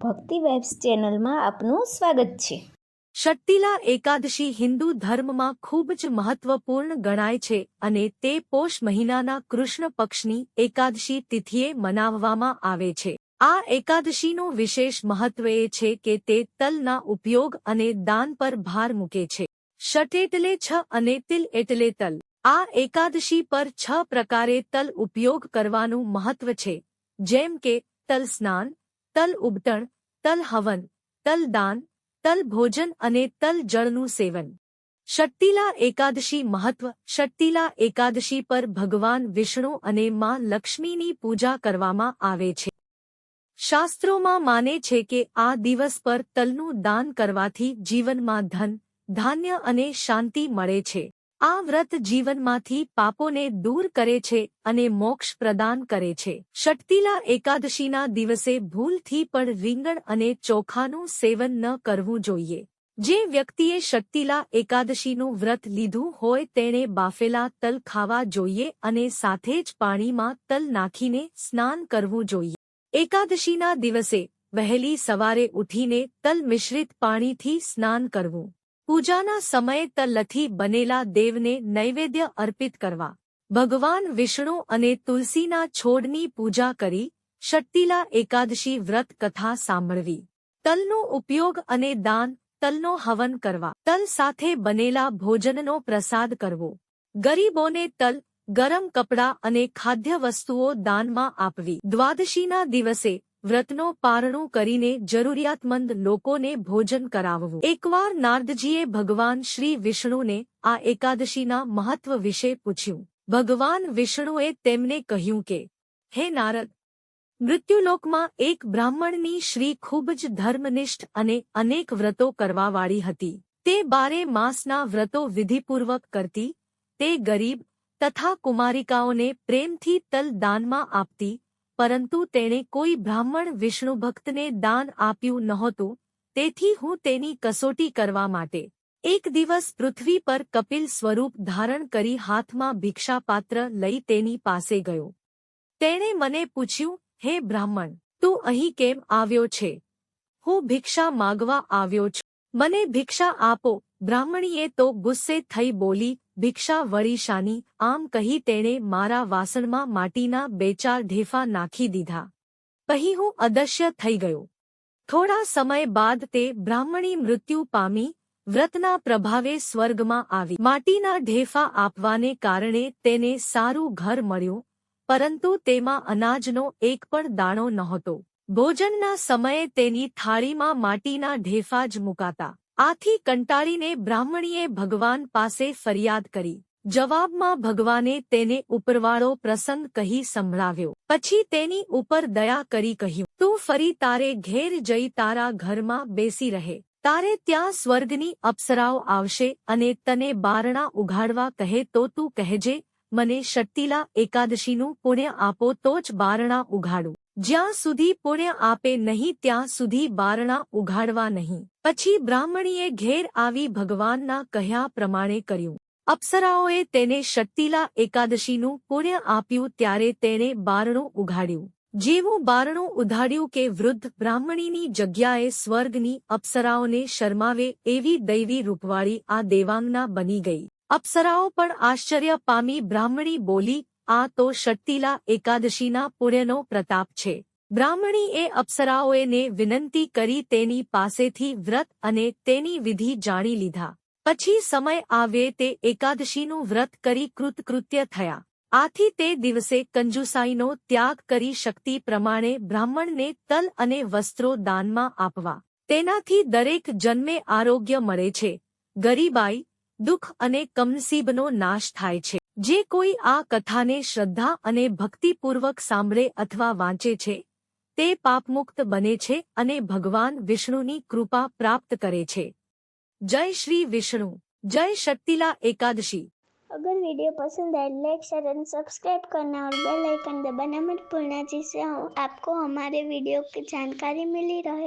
ભક્તિ વેબ્સ ચેનલમાં આપનું સ્વાગત છે. શક્તિલા એકાદશી હિન્દુ ધર્મમાં ખૂબ જ મહત્વપૂર્ણ ગણાય છે અને તે પોષ મહિનાના કૃષ્ણ પક્ષની એકાદશી તિથિએ મનાવવામાં આવે છે. આ એકાદશીનું વિશેષ મહત્વ એ છે કે તે તલના ઉપયોગ અને દાન પર ભાર મૂકે છે. શટ એટલે છ અને તિલ એટલે તલ. આ એકાદશી પર છ પ્રકારે તલ ઉપયોગ કરવાનું મહત્વ છે. જેમ કે તલ સ્નાન તલ ઉબટણ તલ હવન, તલ દાન, તલ ભોજન અને તલ જળનું સેવન. શક્તિલા એકાદશી મહત્વ, શક્તિલા એકાદશી પર ભગવાન વિષ્ણુ અને માં લક્ષ્મીની પૂજા કરવામાં આવે છે. શાસ્ત્રોમાં માને છે કે આ દિવસ પર તલનું દાન કરવાથી જીવનમાં ધન, ધાન્ય અને શાંતિ મળે છે. આ વ્રત જીવનમાંથી પાપોને દૂર કરે છે અને મોક્ષ પ્રદાન કરે છે. ષટતીલા એકાદશીના દિવસે ભૂલથી પણ રીંગણ અને ચોખાનું સેવન ન કરવું જોઈએ. જે વ્યક્તિએ શક્તિલા એકાદશીનું વ્રત લીધું હોય તેણે બાફેલા તલ ખાવા જોઈએ અને સાથે જ પાણીમાં તલ નાખીને સ્નાન કરવું જોઈએ. એકાદશીના દિવસે વહેલી સવારે ઉઠીને તલ મિશ્રિત પાણીથી સ્નાન કરવું. પૂજાના સમયે તલથી બનેલા દેવને નૈવેદ્ય અર્પિત કરવા. ભગવાન વિષ્ણુ અને તુલસીના છોડની પૂજા કરી શક્તિલા એકાદશી વ્રત કથા સાંભળવી. તલનો ઉપયોગ અને દાન તલનો હવન કરવા. તલ સાથે બનેલા ભોજનનો પ્રસાદ કરવો. ગરીબોને તલ, ગરમ કપડાં અને ખાદ્ય વસ્તુઓ દાનમાં આપવી. દ્વાદશીના દિવસે વ્રતનો પારણું કરીને જરૂરિયાતમંદ લોકોને ભોજન કરાવવું. એકવાર નારદજીએ ભગવાન શ્રી વિષ્ણુને આ એકાદશીના મહત્વ વિશે પૂછ્યું. ભગવાન વિષ્ણુએ તેમને કહ્યું કે, હે નારદ, મૃત્યુલોકમાં એક બ્રાહ્મણની શ્રી ખૂબ જ ધર્મનિષ્ઠ અને અનેક વ્રતો કરવાવાળી હતી. તે બારે માસના વ્રતો વિધિપૂર્વક કરતી, તે ગરીબ તથા કુમારિકાઓને પ્રેમથી તલ દાનમાં આપતી પરંતુ તેણે કોઈ બ્રાહ્મણ વિષ્ણુભક્તને દાન આપ્યું નહોતું, તેથી હું તેની કસોટી કરવા માટે એક દિવસ પૃથ્વી પર કપિલ સ્વરૂપ ધારણ કરી હાથમાં ભિક્ષાપાત્ર લઈ તેની પાસે ગયો. તેણે મને પૂછ્યું, હે બ્રાહ્મણ, તું અહીં કેમ આવ્યો છે? હું ભિક્ષા માગવા આવ્યો છું. મને ભિક્ષા આપો. બ્રાહ્મણીએ તો ગુસ્સે થઈ બોલી ભિક્ષા વળી શાની, આમ કહી તેણે મારા વાસણમાં માટીના બે ચાર ઢેફા નાખી દીધા. પછી હું અદશ્ય થઈ ગયો. થોડા સમય બાદ તે બ્રાહ્મણી મૃત્યુ પામી, વ્રતના પ્રભાવે સ્વર્ગમાં આવી. માટીના ઢેફા આપવાને કારણે તેને સારું ઘર મળ્યું, પરંતુ તેમાં અનાજનો એક પણ દાણો નહોતો. ભોજનના સમયે તેની થાળીમાં માટીના ઢેફા જ મુકાતા. આથી કંટાળીને બ્રાહ્મણીએ ભગવાન પાસે ફરિયાદ કરી. જવાબમાં ભગવાને તેને ઉપરવાળો પ્રસંગ કહી સંભળાવ્યો. પછી તેની ઉપર દયા કરી કહ્યું, તું ફરી તારે ઘેર જઈ તારા ઘરમાં બેસી રહે. તારે ત્યાં સ્વર્ગની અપ્સરાઓ આવશે અને તને બારણા ઉઘાડવા કહે તો તું કહેજે, મને શક્તિલા એકાદશીનું પુણ્ય આપો તો જ બારણા ઉઘાડું. જ્યાં સુધી પુણ્ય આપે નહીં, ત્યાં સુધી બારણા ઉઘાડવા નહીં. પછી બ્રાહ્મણીએ ઘેર આવી ભગવાનના કહ્યા પ્રમાણે કર્યું. અપ્સરાઓએ તેને શક્તિલા એકાદશીનું પુણ્ય આપ્યું, ત્યારે તેણે બારણું ઉઘાડ્યું. જેવું બારણું ઉધાડ્યું કે વૃદ્ધ બ્રાહ્મણીની જગ્યાએ સ્વર્ગની અપ્સરાઓને શરમાવે એવી દૈવી રૂપવાળી આ દેવાંગના બની ગઈ. અપ્સરાઓ પણ આશ્ચર્ય પામી બ્રાહ્મણી બોલી આ તો શક્તિલા એકાદશીના પુણ્યનો પ્રતાપ છે. બ્રાહ્મણીએ અપ્સરાઓએને વિનંતી કરી તેની પાસેથી વ્રત અને તેની વિધિ જાણી લીધા. પછી સમય આવે તે એકાદશીનું વ્રત કરી કૃતકૃત્ય થયા. આથી તે દિવસે કંજુસાઈનો ત્યાગ કરી શક્તિ પ્રમાણે બ્રાહ્મણને તલ અને વસ્ત્રો દાનમાં આપવા. તેનાથી દરેક જન્મે આરોગ્ય મળે છે. ગરીબાઈ, દુઃખ અને કમનસીબનો નાશ થાય છે. જે કોઈ આ કથાને શ્રદ્ધા અને ભક્તિપૂર્વક સાંભળે અથવા વાંચે છે તે પાપમુક્ત બને છે અને ભગવાન વિષ્ણુની કૃપા પ્રાપ્ત કરે છે જય શ્રી विष्णु जय शक्तिला एकादशी अगर वीडियो पसंद आए लाइक शेयर एंड सब्सक्राइब करना और बेल आइकन दबाना मत भूलना जिससे हम- आपको हमारे वीडियो की जानकारी मिली रहे